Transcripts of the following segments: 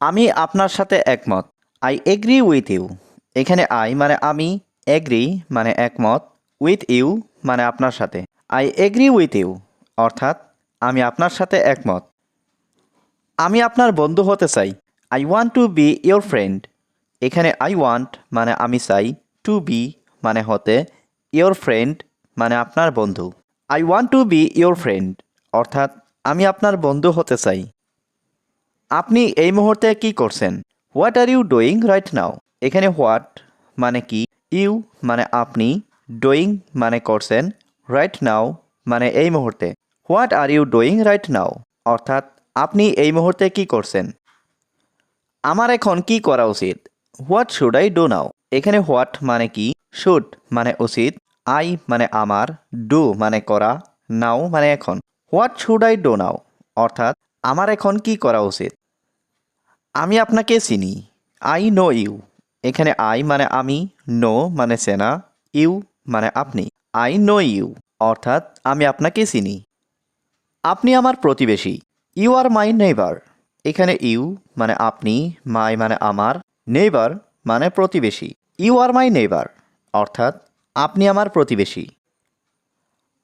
আমি আপনার সাথে একমত। আই এগ্রি উইথ ইউ এখানে আই মানে আমি এগ্রি মানে একমত উইথ ইউ মানে আপনার সাথে। আই এগ্রি উইথ ইউ অর্থাৎ আমি আপনার সাথে একমত। আমি আপনার বন্ধু হতে চাই। I want to be your friend এখানে আই ওয়ান্ট মানে আমি চাই টু বি মানে হতে ইয়োর ফ্রেন্ড মানে আপনার বন্ধু। I want to be your friend অর্থাৎ আমি আপনার বন্ধু হতে চাই। আপনি এই মুহূর্তে কি করছেন? What are you doing right now এখানে হোয়াট মানে কি? ইউ মানে আপনি। ডুইং মানে করছেন। রাইট নাও মানে এই মুহূর্তে। What are you doing right now অর্থাৎ আপনি এই মুহূর্তে কি করছেন? আমার এখন কি করা উচিত? What should I do now এখানে হোয়াট মানে কি? শুড মানে উচিত। আই মানে আমার। ডু মানে করা। নাও মানে এখন। What should I do now অর্থাৎ আমার এখন কি করা উচিত? আমি আপনাকে চিনি। আই নো ইউ এখানে আই মানে আমি নো মানে চেনা ইউ মানে আপনি। আই নো ইউ অর্থাৎ আমি আপনাকে চিনি। আপনি আমার প্রতিবেশী। ইউ আর মাই নেইবার এখানে ইউ মানে আপনি মাই মানে আমার নেইবার মানে প্রতিবেশী। ইউ আর মাই নেইবার অর্থাৎ আপনি আমার প্রতিবেশী।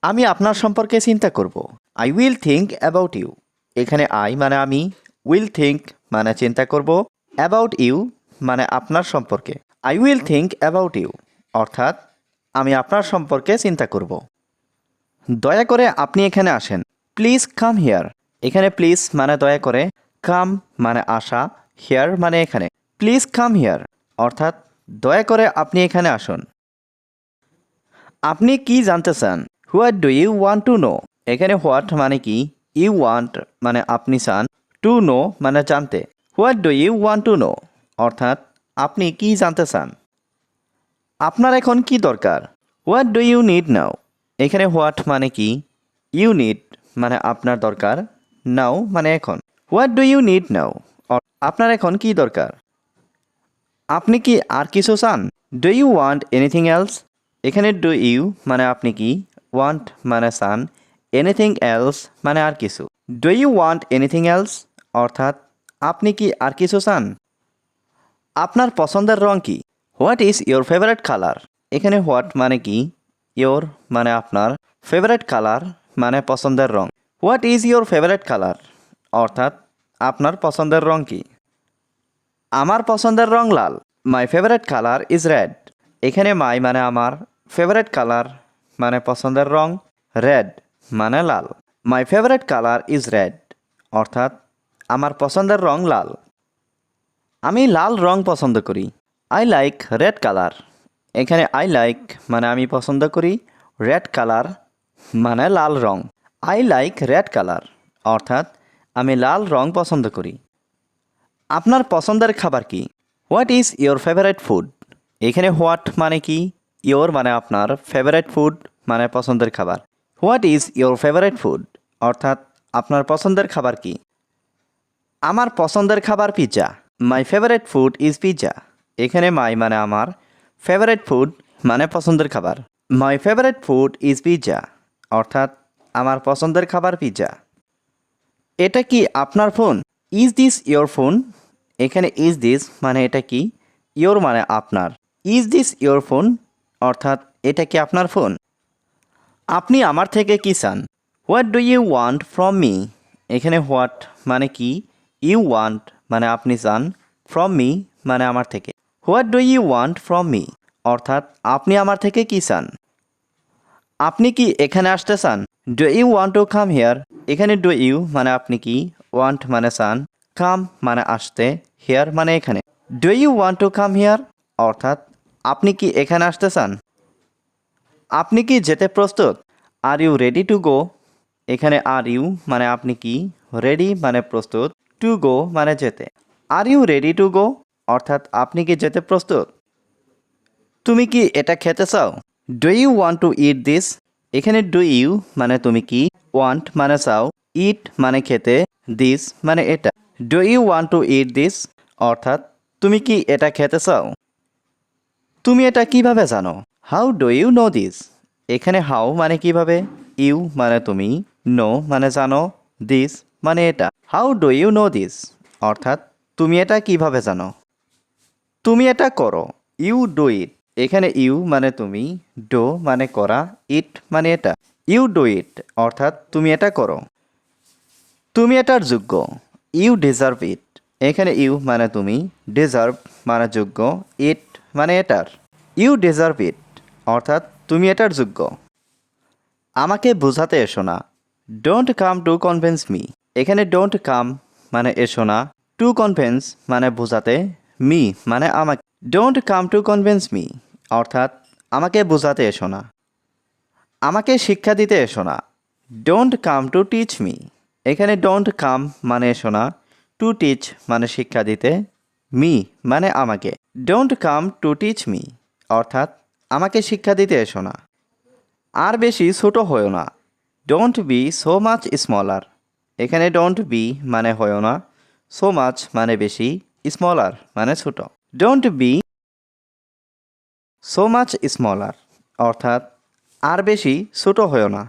আমি আপনার সম্পর্কে চিন্তা করব। I will think about you এখানে আই মানে আমি উইল থিঙ্ক মানে চিন্তা করব অ্যাবাউট ইউ মানে আপনার সম্পর্কে। I will think about you অর্থাৎ আমি আপনার সম্পর্কে চিন্তা করব। দয়া করে আপনি এখানে আসেন। প্লিজ কাম হিয়ার এখানে প্লিজ মানে দয়া করে কাম মানে আসা হিয়ার মানে এখানে। প্লিজ কাম হিয়ার অর্থাৎ দয়া করে আপনি এখানে আসুন। আপনি কি জানতে চান? What do you want to know এখানে হোয়াট মানে কি? ইউ ওয়ান্ট মানে আপনি চান। টু নো মানে জানতে। What do you want to know অর্থাৎ, আপনি কি জানতে চান? আপনার এখন কি দরকার? What do you need now এখানে হোয়াট মানে কি? ইউ নিড মানে আপনার দরকার। নাও মানে এখন। What do you need now আপনার এখন কি দরকার? আপনি কি আর কিছু চান? Do you want anything else এখানে ডু ইউ মানে আপনি কি? ওয়ান্ট মানে চান। এনিথিং এলস মানে আর কিছু। Do you want anything else অর্থাৎ, আপনি কি আর কিছু চান? আপনার পছন্দের রং কি? What is your favourite colour এখানে হোয়াট মানে কি? ইয়োর মানে আপনার। ফেভারেট কালার মানে পছন্দের রং। What is your favourite colour অর্থাৎ, আপনার পছন্দের রং কি? আমার পছন্দের রং লাল। My favourite colour is red এখানে মাই মানে আমার। ফেভারেট কালার মানে পছন্দের রং রেড মানে লাল। My favourite colour is red অর্থাৎ আমার পছন্দের রং লাল। আমি লাল রং পছন্দ করি। আই লাইক রেড কালার এখানে আই লাইক মানে আমি পছন্দ করি। রেড কালার মানে লাল রং। আই লাইক রেড কালার অর্থাৎ আমি লাল রং পছন্দ করি। আপনার পছন্দের খাবার কি? What is your favourite food এখানে হোয়াট মানে কি? ইয়োর মানে আপনার ফেভারিট ফুড মানে পছন্দের খাবার। What is your favourite food অর্থাৎ আপনার পছন্দের খাবার কি? আমার পছন্দের খাবার pizza my favourite food is pizza এখানে মাই মানে আমার। ফেভারেট ফুড মানে পছন্দের খাবার। My favourite food is pizza অর্থাৎ আমার পছন্দের খাবার পিৎজা এটা কি আপনার phone is this your phone এখানে ইজ দিস মানে এটা কি? ইয়োর মানে আপনার। ইজ দিস ইয়োর ফোন অর্থাৎ এটা কি আপনার ফোন আপনি আমার থেকে কি চান? What do you want from me এখানে হোয়াট মানে কি? ইউ ওয়ান্ট মানে আপনি চান ফ্রম মি মানে আমার থেকে। What do you want from me অর্থাৎ, আপনি আমার থেকে কি চান? আপনি কি এখানে আসতে চান? Do you want to come here এখানে ডু ইউ মানে আপনি কি? ওয়ান্ট মানে চান। কাম মানে আসতে হিয়ার মানে এখানে। Do you want to come here অর্থাৎ, আপনি কি এখানে আসতে চান? আপনি কি যেতে প্রস্তুত? Are you ready to go এখানে আর ইউ মানে আপনি কি? রেডি মানে প্রস্তুত। টু গো মানে যেতে। Are you ready to go? অর্থাৎ আপনি কি যেতে প্রস্তুত? তুমি কি এটা খেতে চাও? Do you want to eat this? এখানে ডু ইউ মানে তুমি কি? ওয়ান্ট মানে চাও। ইট মানে খেতে। দিস মানে এটা। Do you want to eat this? অর্থাৎ তুমি কি এটা খেতে চাও? তুমি এটা কীভাবে জানো? How do you know this? এখানে হাউ মানে কীভাবে? ইউ মানে তুমি? নো মানে জানো? দিস মানে এটা। How do you know this অর্থাৎ, তুমি এটা কীভাবে জানো? তুমি এটা করো। ইউ ডু ইট এখানে ইউ মানে তুমি ডো মানে করা ইট মানে এটা। ইউ ডু ইট অর্থাৎ, তুমি এটা করো। তুমি এটার যোগ্য। ইউ ডিজার্ভ ইট এখানে ইউ মানে তুমি ডিজার্ভ মানে যোগ্য। ইট মানে এটার। ইউ ডিজার্ভ ইট অর্থাৎ, তুমি এটার যোগ্য। আমাকে বোঝাতে এসো না। Don't come to convince me এখানে ডোন্ট কাম মানে এসো না টু কনভেন্স মানে বোঝাতে মি মানে আমাকে। Don't come to convince me অর্থাৎ আমাকে বোঝাতে এসো না, আমাকে শিক্ষা দিতে এসো না। Don't come to teach me এখানে ডোন্ট কাম মানে এসো না টু টিচ মানে শিক্ষা দিতে মি মানে আমাকে। Don't come to teach me অর্থাৎ আমাকে শিক্ষা দিতে এসো না। আর বেশি ছোট হয়েও না don't be so much smaller এখানে ডোন্ট বি মানে হয় না সো মাছ মানে বেশি স্মলার মানে ছোট। Don't be so much smaller অর্থাৎ আর বেশি ছোট হয় না।